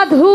সাধু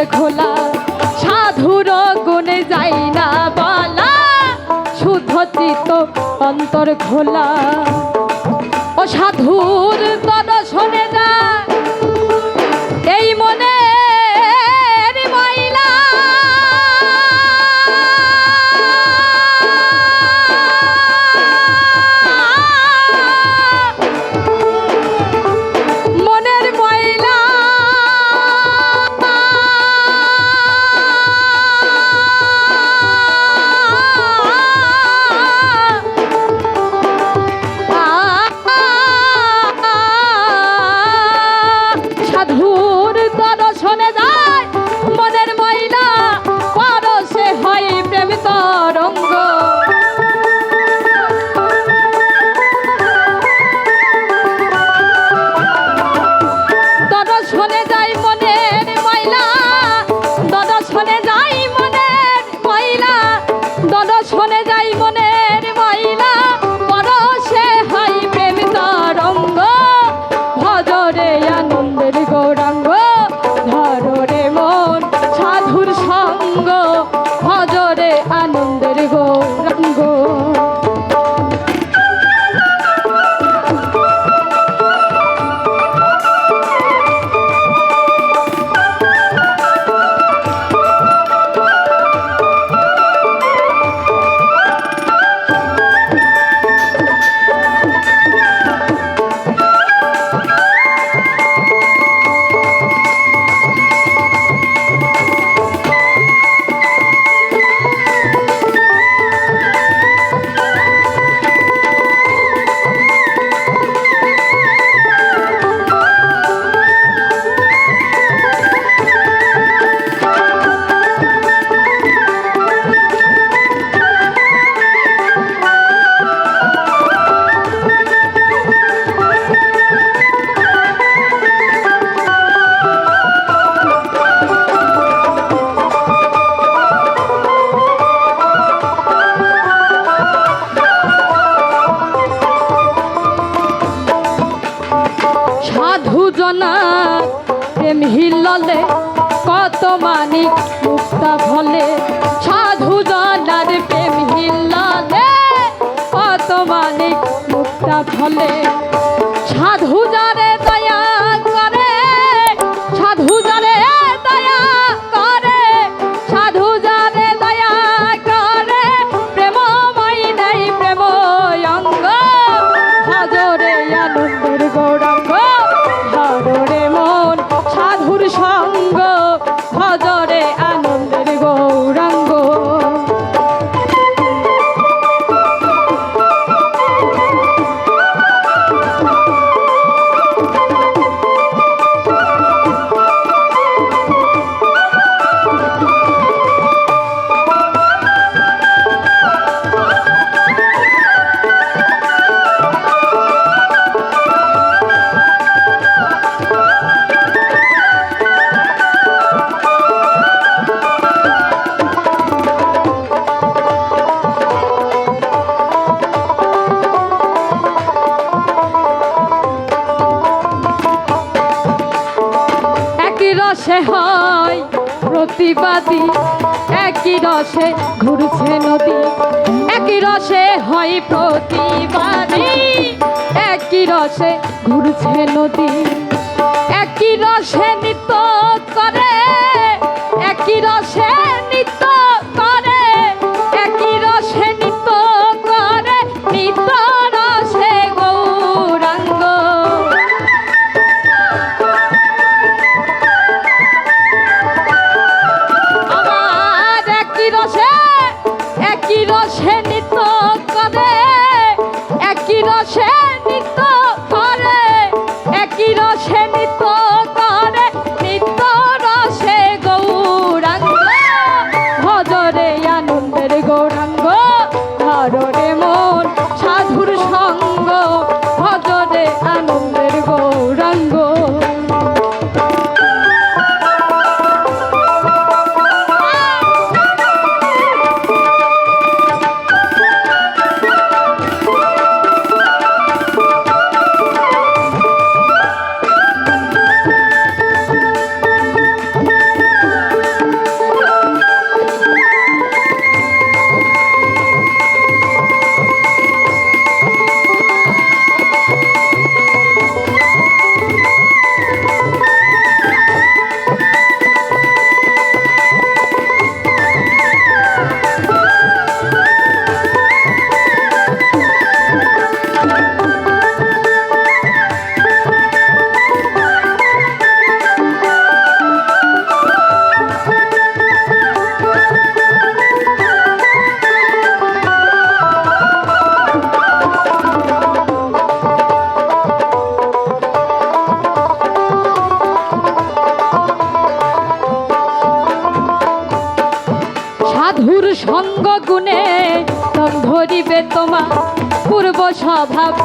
অন্তর খোলা। সাধুর গুণে যাই না বলা। শুদ্ধ চিত অন্তর খোলা। ও সাধুর তন Bonezão. না প্রেম হিললে কত মানিক, মুক্তা ফলে সাধু জনার প্রেম হিললে কত মানিক, মুক্তা ফলে রসে হয় প্রতিবাদী, একই রসে ঘুরছে নদী, একই রসে হয় প্রতিবাদী, একই রসে ঘুরছে নদী, একই রসে নিত্য স্বভাব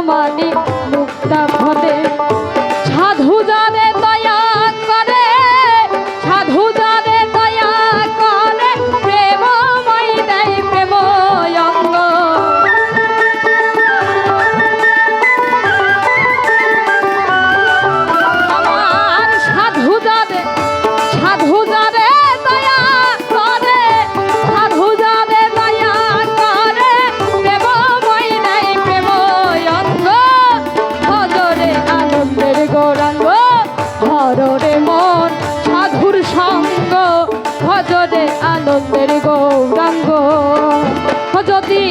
কত মানি মুক্তা ফলে সঙ্গ ভজরে আনন্দের গৌরাঙ্গ। যদি